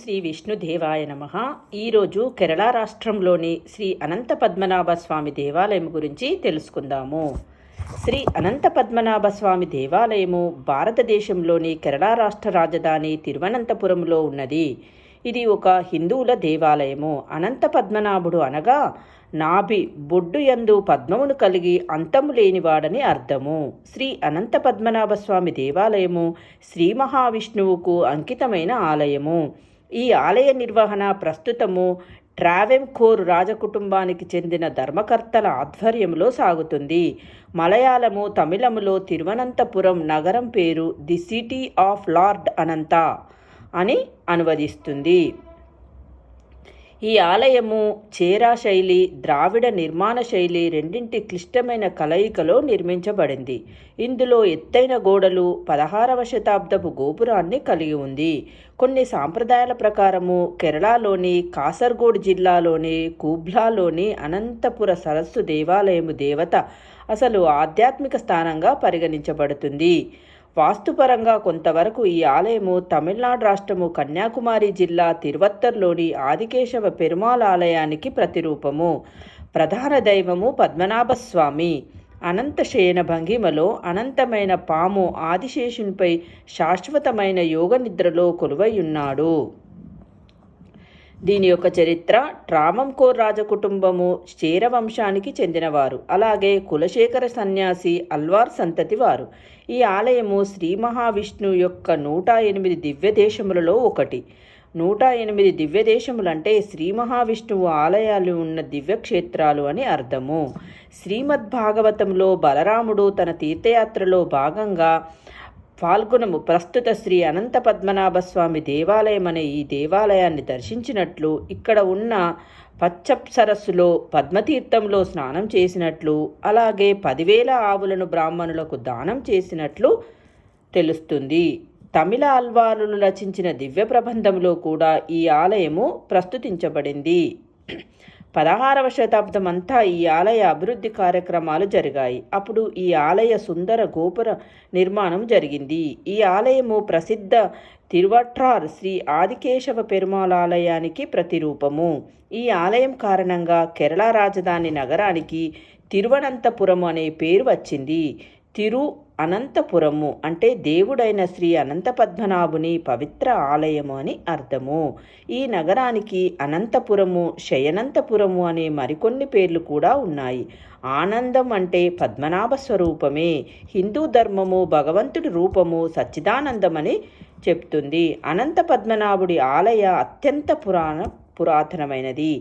శ్రీ విష్ణుదేవాయ నమ. ఈరోజు కేరళ రాష్ట్రంలోని శ్రీ అనంత పద్మనాభ స్వామి దేవాలయం గురించి తెలుసుకుందాము. శ్రీ అనంత పద్మనాభ స్వామి దేవాలయము భారతదేశంలోని కేరళ రాష్ట్ర రాజధాని తిరువనంతపురంలో ఉన్నది. ఇది ఒక హిందువుల దేవాలయము. అనంత పద్మనాభుడు అనగా నాభి బొడ్డు యందు పద్మమును కలిగి అంతము లేనివాడని అర్థము. శ్రీ అనంత పద్మనాభ స్వామి దేవాలయము శ్రీ మహావిష్ణువుకు అంకితమైన ఆలయము. ఈ ఆలయ నిర్వహణ ప్రస్తుతము ట్రావెంకోర్ రాజకుటుంబానికి చెందిన ధర్మకర్తల ఆధ్వర్యంలో సాగుతుంది. మలయాళము తమిళములో తిరువనంతపురం నగరం పేరు the city of Lord Anantha అని అనువదిస్తుంది. ఈ ఆలయము చేరా శైలి ద్రావిడ నిర్మాణ శైలి రెండింటి క్లిష్టమైన కలయికలో నిర్మించబడింది. ఇందులో ఎత్తైన గోడలు పదహారవ శతాబ్దపు గోపురాన్ని కలిగి ఉంది. కొన్ని సాంప్రదాయాల ప్రకారము కేరళలోని కాసర్గోడ్ జిల్లాలోని కూబ్లాలోని అనంతపుర సరస్సు దేవాలయము దేవత అసలు ఆధ్యాత్మిక స్థానంగా పరిగణించబడుతుంది. వాస్తుపరంగా కొంతవరకు ఈ ఆలయము తమిళనాడు రాష్ట్రము కన్యాకుమారి జిల్లా తిరువత్తర్లోని ఆదికేశవ పెరుమాళ్ ఆలయానికి ప్రతిరూపము. ప్రధాన దైవము పద్మనాభస్వామి. అనంత శయన భంగిమలో అనంతమైన పాము ఆదిశేషునిపై శాశ్వతమైన యోగ నిద్రలో కొలువై దీని యొక్క చరిత్ర ట్రామంకోర్ రాజకుటుంబము చేర వంశానికి చెందినవారు. అలాగే కులశేఖర సన్యాసి అల్వార్ సంతతి వారు. ఈ ఆలయము శ్రీ మహావిష్ణువు యొక్క నూట ఎనిమిది దివ్య దేశములలో ఒకటి. నూట ఎనిమిది దివ్య దేశములంటే శ్రీ మహావిష్ణువు ఆలయాలు ఉన్న దివ్యక్షేత్రాలు అని అర్థము. శ్రీమద్భాగవతంలో బలరాముడు తన తీర్థయాత్రలో భాగంగా పాల్గొనము. ప్రస్తుత శ్రీ అనంత పద్మనాభ స్వామి దేవాలయం అనే ఈ దేవాలయాన్ని దర్శించినట్లు ఇక్కడ ఉన్న పచ్చప్ సరస్సులో పద్మతీర్థంలో స్నానం చేసినట్లు అలాగే పదివేల ఆవులను బ్రాహ్మణులకు దానం చేసినట్లు తెలుస్తుంది. తమిళ అల్వారులు రచించిన దివ్య ప్రబంధంలో కూడా ఈ ఆలయము ప్రస్తుతించబడింది. పదహారవ శతాబ్దం అంతా ఈ ఆలయ అభివృద్ధి కార్యక్రమాలు జరిగాయి. అప్పుడు ఈ ఆలయ సుందర గోపుర నిర్మాణం జరిగింది. ఈ ఆలయము ప్రసిద్ధ తిరువట్రార్ శ్రీ ఆదికేశవ పెరుమాళ్ ఆలయానికి ప్రతిరూపము. ఈ ఆలయం కారణంగా కేరళ రాజధాని నగరానికి తిరువనంతపురం అనే పేరు వచ్చింది. తిరు అనంతపురము అంటే దేవుడైన శ్రీ అనంత పద్మనాభుని పవిత్ర ఆలయము అని అర్థము. ఈ నగరానికి అనంతపురము శయనంతపురము అనే మరికొన్ని పేర్లు కూడా ఉన్నాయి. ఆనందం అంటే పద్మనాభ స్వరూపమే. హిందూ ధర్మము భగవంతుడి రూపము సచ్చిదానందమని చెప్తుంది. అనంత పద్మనాభుడి ఆలయ అత్యంత పురాణ పురాతనమైనది.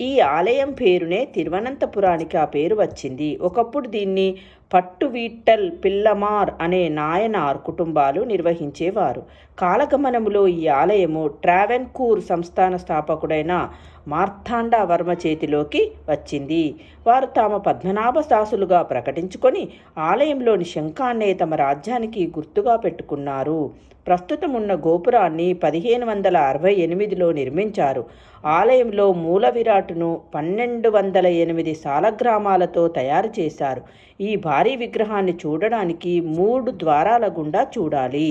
ఈ ఆలయం పేరునే తిరువనంతపురానికి ఆ పేరు వచ్చింది. ఒకప్పుడు దీన్ని పట్టువీట్టల్ పిల్లమార్ అనే నాయనార్ కుటుంబాలు నిర్వహించేవారు. కాలగమనములో ఈ ఆలయము ట్రావెన్కూర్ సంస్థాన స్థాపకుడైన మార్తాండ వర్మ చేతిలోకి వచ్చింది. వారు తాము పద్మనాభ దాసులుగా ప్రకటించుకొని ఆలయంలోని శంఖాన్నే తమ రాజ్యానికి గుర్తుగా పెట్టుకున్నారు. ప్రస్తుతం ఉన్న గోపురాన్ని పదిహేను వందల అరవై ఎనిమిదిలో నిర్మించారు. ఆలయంలో మూల విరాటును పన్నెండు వందల ఎనిమిది సాలగ్రామాలతో తయారు చేశారు. ఈ భారీ విగ్రహాన్ని చూడడానికి మూడు ద్వారాల గుండా చూడాలి.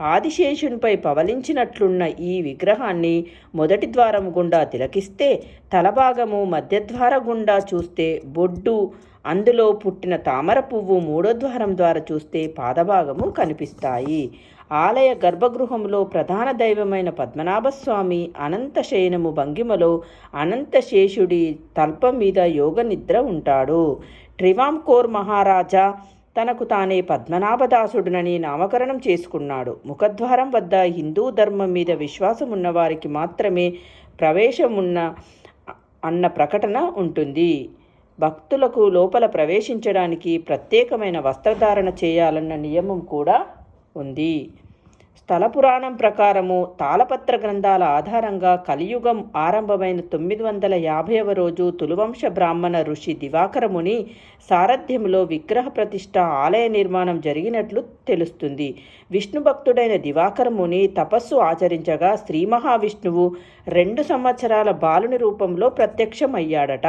ఆదిశేషునిపై పవలించినట్లున్న ఈ విగ్రహాన్ని మొదటి ద్వారం గుండా తిలకిస్తే తలభాగము మధ్యద్వార గుండా చూస్తే బొడ్డు అందులో పుట్టిన తామర పువ్వు మూడో ద్వారం ద్వారా చూస్తే పాదభాగము కనిపిస్తాయి. ఆలయ గర్భగృహంలో ప్రధాన దైవమైన పద్మనాభస్వామి అనంత శయనము భంగిమలో అనంత శేషుడి తల్పం మీద యోగ నిద్ర ఉంటాడు. ట్రివాంకోర్ మహారాజా తనకు తానే పద్మనాభదాసుడునని నామకరణం చేసుకున్నాడు. ముఖద్వారం వద్ద హిందూ ధర్మం మీద విశ్వాసం ఉన్నవారికి మాత్రమే ప్రవేశం ఉన్న అన్న ప్రకటన ఉంటుంది. భక్తులకు లోపల ప్రవేశించడానికి ప్రత్యేకమైన వస్త్రధారణ చేయాలన్న నియమం కూడా ఉంది. స్థల పురాణం ప్రకారము తాళపత్ర గ్రంథాల ఆధారంగా కలియుగం ఆరంభమైన తొమ్మిది వందల యాభైవ రోజు తులువంశ బ్రాహ్మణ ఋషి దివాకరముని సారథ్యంలో విగ్రహ ప్రతిష్ట ఆలయ నిర్మాణం జరిగినట్లు తెలుస్తుంది. విష్ణు భక్తుడైన దివాకరముని తపస్సు ఆచరించగా శ్రీ మహావిష్ణువు రెండు సంవత్సరాల బాలుని రూపంలో ప్రత్యక్షమయ్యాడట.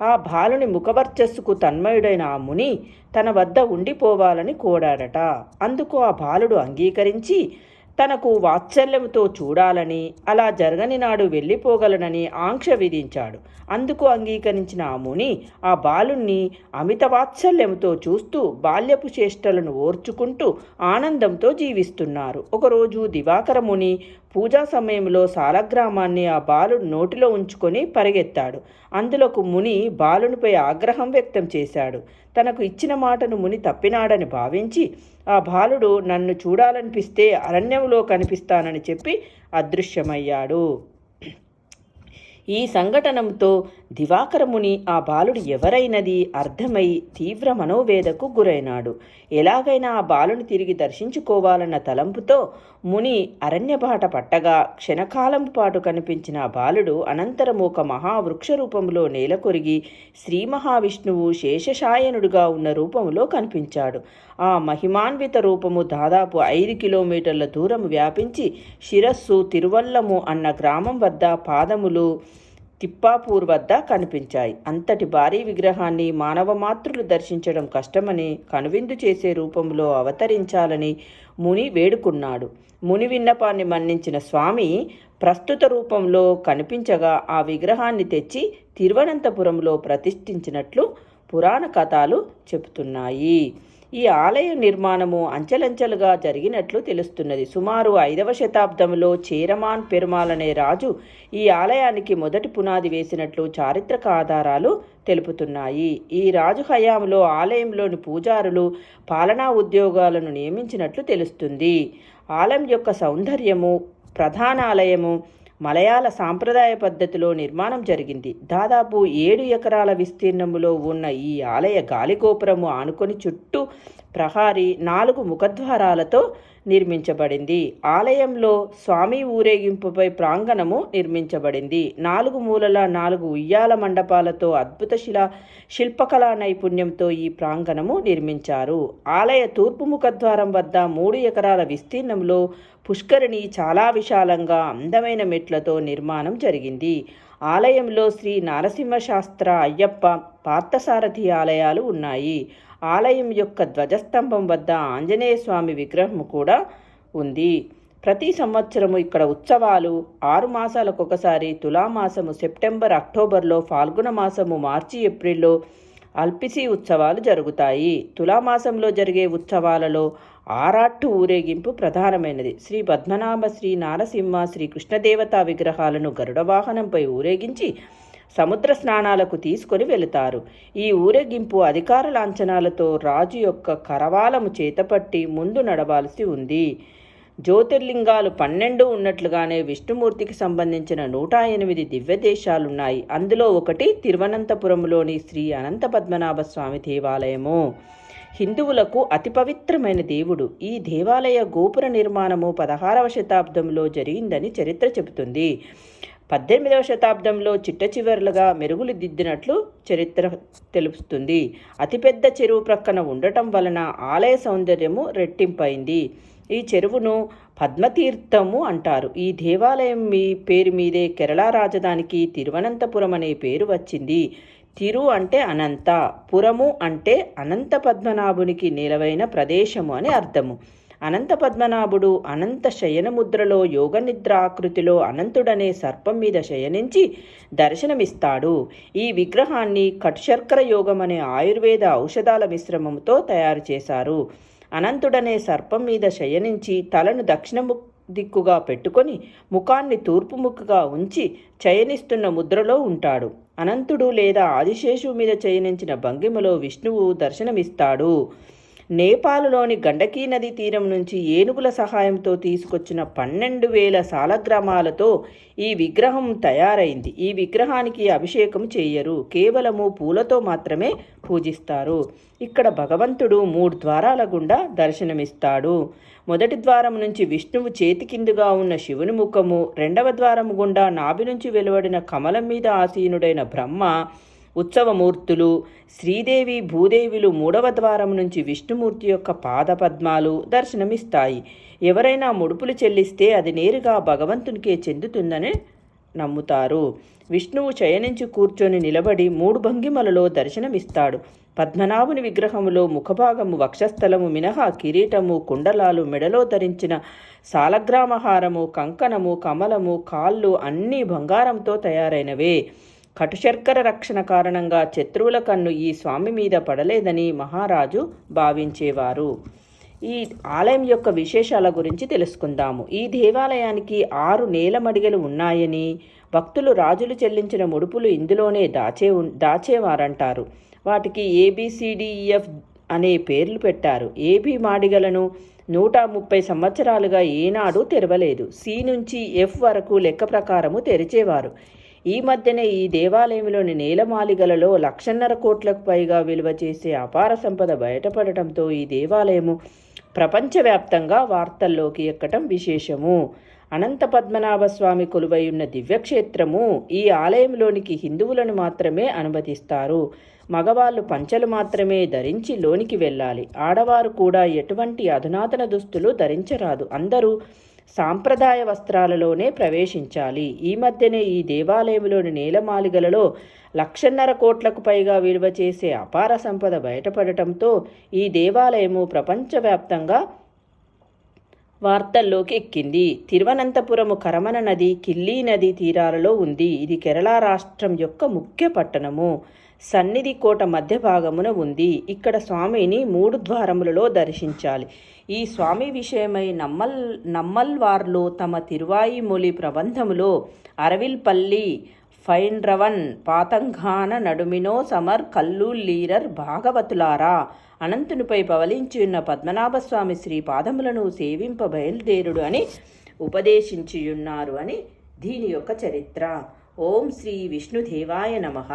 ఆ బాలుని ముఖవర్చస్సుకు తన్మయుడైన ఆ ముని తన వద్ద ఉండిపోవాలని కోడాడట అందుకు ఆ బాలుడు అంగీకరించి తనకు వాత్సల్యంతో చూడాలని అలా జరగని నాడు వెళ్ళిపోగలనని ఆంక్ష విధించాడు. అందుకు అంగీకరించిన ఆ ముని ఆ బాలుణ్ణి అమిత వాత్సల్యంతో చూస్తూ బాల్యపు చేష్టలను ఓర్చుకుంటూ ఆనందంతో జీవిస్తున్నారు. ఒకరోజు దివాకర ముని పూజా సమయంలో సాలగ్రామాన్ని ఆ బాలుడు నోటిలో ఉంచుకొని పరిగెత్తాడు. అందులోకు ముని బాలునిపై ఆగ్రహం వ్యక్తం చేశాడు. తనకు ఇచ్చిన మాటను ముని తప్పినాడని భావించి ఆ బాలుడు నన్ను చూడాలనిపిస్తే అరణ్యంలో కనిపిస్తానని చెప్పి అదృశ్యమయ్యాడు. ఈ సంఘటనంతో దివాకరముని ఆ బాలుడు ఎవరైనది అర్థమై తీవ్ర మనోవేదకు గురైనాడు. ఎలాగైనా ఆ బాలుని తిరిగి దర్శించుకోవాలన్న తలంపుతో ముని అరణ్యబాట పట్టగా క్షణకాలం పాటు కనిపించిన ఆ బాలుడు అనంతరం ఒక మహావృక్ష రూపంలో నేలకొరిగి శ్రీ మహావిష్ణువు శేషశాయనుడుగా ఉన్న రూపంలో కనిపించాడు. ఆ మహిమాన్విత రూపము దాదాపు ఐదు కిలోమీటర్ల దూరం వ్యాపించి శిరస్సు తిరువల్లము అన్న గ్రామం వద్ద పాదములు తిప్పాపూర్ వద్ద కనిపించాయి. అంతటి భారీ విగ్రహాన్ని మానవ మాతృలు దర్శించడం కష్టమని కనువిందు చేసే రూపంలో అవతరించాలని ముని వేడుకున్నాడు. ముని విన్నపాన్ని మన్నించిన స్వామి ప్రస్తుత రూపంలో కనిపించగా ఆ విగ్రహాన్ని తెచ్చి తిరువనంతపురంలో ప్రతిష్ఠించినట్లు పురాణ కథలు చెబుతున్నాయి. ఈ ఆలయ నిర్మాణము అంచెలంచెలుగా జరిగినట్లు తెలుస్తున్నది. సుమారు ఐదవ శతాబ్దంలో చీరమాన్ పెరుమాల్ అనే రాజు ఈ ఆలయానికి మొదటి పునాది వేసినట్లు చారిత్రక ఆధారాలు తెలుపుతున్నాయి. ఈ రాజు హయాంలో ఆలయంలోని పూజారులు పాలనా ఉద్యోగాలను నియమించినట్లు తెలుస్తుంది. ఆలయం యొక్క సౌందర్యము ప్రధాన ఆలయము మలయాళ సాంప్రదాయ పద్ధతిలో నిర్మాణం జరిగింది. దాదాపు ఏడు ఎకరాల విస్తీర్ణములో ఉన్న ఈ ఆలయ గాలిగోపురము ఆనుకొని చుట్టూ ప్రహారీ నాలుగు ముఖద్వారాలతో నిర్మించబడింది. ఆలయంలో స్వామి ఊరేగింపుపై ప్రాంగణము నిర్మించబడింది. నాలుగు మూలల నాలుగు ఉయ్యాల మండపాలతో అద్భుత శిలా శిల్పకళా నైపుణ్యంతో ఈ ప్రాంగణము నిర్మించారు. ఆలయ తూర్పు ముఖద్వారం వద్ద మూడు ఎకరాల విస్తీర్ణంలో పుష్కరిణి చాలా విశాలంగా అందమైన మెట్లతో నిర్మాణం జరిగింది. ఆలయంలో శ్రీ నారసింహశాస్త్ర అయ్యప్ప పార్థసారథి ఆలయాలు ఉన్నాయి. ఆలయం యొక్క ధ్వజస్తంభం వద్ద ఆంజనేయ స్వామి విగ్రహం కూడా ఉంది. ప్రతి సంవత్సరము ఇక్కడ ఉత్సవాలు ఆరు మాసాలకు ఒకసారి తులామాసము సెప్టెంబర్ అక్టోబర్లో ఫాల్గుణ మాసము మార్చి ఏప్రిల్లో అల్పిసి ఉత్సవాలు జరుగుతాయి. తులామాసంలో జరిగే ఉత్సవాలలో ఆరాట్టు ఊరేగింపు ప్రధానమైనది. శ్రీ పద్మనాభ శ్రీ నారసింహ శ్రీ కృష్ణదేవతా విగ్రహాలను గరుడ వాహనంపై ఊరేగించి సముద్ర స్నానాలకు తీసుకొని వెళుతారు. ఈ ఊరేగింపు అధికార లాంఛనాలతో రాజు యొక్క కరవాలము చేతపట్టి ముందు నడవాల్సి ఉంది. జ్యోతిర్లింగాలు పన్నెండు ఉన్నట్లుగానే విష్ణుమూర్తికి సంబంధించిన నూట ఎనిమిది దివ్య దేశాలున్నాయి అందులో ఒకటి తిరువనంతపురంలోని శ్రీ అనంత పద్మనాభ స్వామి దేవాలయము. హిందువులకు అతి పవిత్రమైన దేవుడు. ఈ దేవాలయ గోపుర నిర్మాణము పదహారవ శతాబ్దంలో జరిగిందని చరిత్ర చెబుతుంది. పద్దెనిమిదవ శతాబ్దంలో చిట్ట చివరలుగా మెరుగులు దిద్దినట్లు చరిత్ర తెలుపుతుంది. అతిపెద్ద చెరువు ప్రక్కన ఉండటం వలన ఆలయ సౌందర్యము రెట్టింపైంది. ఈ చెరువును పద్మతీర్థము అంటారు. ఈ దేవాలయం మీ పేరు మీదే కేరళ రాజధానికి తిరువనంతపురం అనే పేరు వచ్చింది. తిరు అంటే అనంత పురము అంటే అనంత పద్మనాభునికి నిలవైన ప్రదేశము అని అర్థము. అనంత పద్మనాభుడు అనంత శయనముద్రలో యోగనిద్రాకృతిలో అనంతుడనే సర్పం మీద శయనించి దర్శనమిస్తాడు. ఈ విగ్రహాన్ని కట్శర్కర యోగం అనే ఆయుర్వేద ఔషధాల మిశ్రమంతో తయారు చేశారు. అనంతుడనే సర్పం మీద శయనించి తలను దక్షిణము దిక్కుగా పెట్టుకొని ముఖాన్ని తూర్పు ముక్కుగా ఉంచి చయనిస్తున్న ముద్రలో ఉంటాడు. అనంతుడు లేదా ఆదిశేషువు మీద చయనించిన భంగిమలో విష్ణువు దర్శనమిస్తాడు. నేపాల్లోని గండకీ నదీ తీరం నుంచి ఏనుగుల సహాయంతో తీసుకొచ్చిన పన్నెండు వేల సాలగ్రామాలతో ఈ విగ్రహం తయారైంది. ఈ విగ్రహానికి అభిషేకం చేయరు. కేవలము పూలతో మాత్రమే పూజిస్తారు. ఇక్కడ భగవంతుడు మూడు ద్వారాల గుండా దర్శనమిస్తాడు. మొదటి ద్వారం నుంచి విష్ణువు చేతి కిందుగా ఉన్న శివుని ముఖము రెండవ ద్వారం గుండా నాభి నుంచి వెలువడిన కమలం మీద ఆసీనుడైన బ్రహ్మ ఉత్సవమూర్తులు శ్రీదేవి భూదేవిలు మూడవ ద్వారం నుంచి విష్ణుమూర్తి యొక్క పాదపద్మాలు దర్శనమిస్తాయి. ఎవరైనా ముడుపులు చెల్లిస్తే అది నేరుగా భగవంతునికే చెందుతుందని నమ్ముతారు. విష్ణువు శయనించి కూర్చొని నిలబడి మూడు భంగిమలలో దర్శనమిస్తాడు. పద్మనాభుని విగ్రహములో ముఖభాగము వక్షస్థలము మినహా కిరీటము కుండలాలు మెడలో ధరించిన సాలగ్రామహారము కంకణము కమలము కాళ్ళు అన్నీ బంగారంతో తయారైనవే. కటుశర్కర రక్షణ కారణంగా శత్రువుల కన్ను ఈ స్వామి మీద పడలేదని మహారాజు భావించేవారు. ఈ ఆలయం యొక్క విశేషాల గురించి తెలుసుకుందాము. ఈ దేవాలయానికి ఆరు నేల మడిగలు ఉన్నాయని భక్తులు రాజులు చెల్లించిన ముడుపులు ఇందులోనే దాచే దాచేవారంటారు. వాటికి ఏబిసిడిఈఎఫ్ అనే పేర్లు పెట్టారు. ఏబి మాడిగలను నూట ముప్పై సంవత్సరాలుగా ఏనాడు తెరవలేదు. సి నుంచి ఎఫ్ వరకు లెక్క ప్రకారము తెరిచేవారు. ఈ మధ్యనే ఈ దేవాలయంలోని నేలమాలిగలలో లక్షన్నర కోట్లకు పైగా విలువ చేసే అపార సంపద బయటపడటంతో ఈ దేవాలయము ప్రపంచవ్యాప్తంగా వార్తల్లోకి ఎక్కటం విశేషము. అనంత పద్మనాభ స్వామి కొలువై ఉన్న దివ్యక్షేత్రము ఈ ఆలయంలోనికి హిందువులను మాత్రమే అనుమతిస్తారు. మగవాళ్ళు పంచలు మాత్రమే ధరించి లోనికి వెళ్ళాలి. ఆడవారు కూడా ఎటువంటి అధునాతన దుస్తులు ధరించరాదు. అందరూ సాంప్రదాయ వస్త్రాలలోనే ప్రవేశించాలి. ఈ మధ్యనే ఈ దేవాలయంలోని నేలమాలిగలలో లక్షన్నర కోట్లకు పైగా విలువ చేసే అపార సంపద బయటపడటంతో ఈ దేవాలయము ప్రపంచవ్యాప్తంగా వార్తల్లోకి ఎక్కింది తిరువనంతపురము కరమన నది కిల్లీ నది తీరాలలో ఉంది. ఇది కేరళ రాష్ట్రం యొక్క ముఖ్య పట్టణము. సన్నిధి కోట మధ్య భాగమున ఉంది. ఇక్కడ స్వామిని మూడు ద్వారములలో దర్శించాలి. ఈ స్వామి విషయమై నమ్మల్ నమ్మల్వార్లు తమ తిరువాయిమొలి ప్రబంధములో అరవిల్పల్లి ఫైండ్రవన్ పాతంఘాన నడుమినో సమర్ కల్లూలీరర్ భాగవతులారా అనంతునిపై పవలించి ఉన్న పద్మనాభస్వామి శ్రీ పాదములను సేవింప బయలుదేరుడు అని ఉపదేశించియున్నారు అని దీని యొక్క చరిత్ర. ఓం శ్రీ విష్ణుదేవాయ నమః.